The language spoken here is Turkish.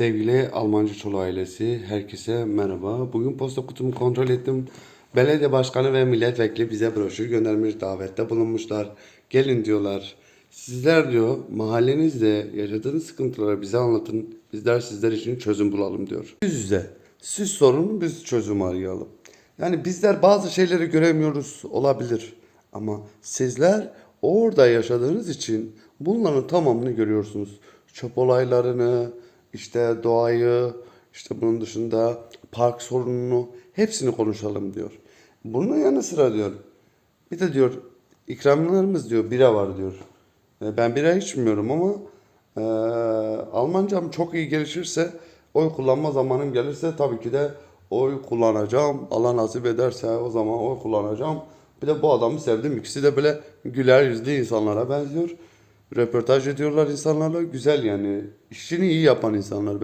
Sevgili Almancı Çolu ailesi, herkese merhaba. Bugün posta kutumu kontrol ettim. Belediye başkanı ve milletvekili bize broşür göndermiş, davette bulunmuşlar. Gelin diyorlar. Sizler diyor mahallenizde yaşadığınız sıkıntıları bize anlatın. Bizler sizler için çözüm bulalım diyor. Yüz yüze. Siz sorun biz çözüm arayalım. Yani bizler bazı şeyleri göremiyoruz olabilir. Ama sizler orada yaşadığınız için bunların tamamını görüyorsunuz. Çöp olaylarını, işte doğayı, işte bunun dışında park sorununu hepsini konuşalım diyor. Bunun yanı sıra diyor. Bir de diyor ikramlarımız diyor bira var diyor. E, Ben bira içmiyorum ama e, Almancam çok iyi gelişirse oy kullanma zamanım gelirse tabii ki de oy kullanacağım. Allah nasip ederse o zaman oy kullanacağım. Bir de bu adamı sevdim. İkisi de böyle güler yüzlü insanlara benziyor. Röportaj ediyorlar insanlarla. Güzel yani. İşini iyi yapan insanlar.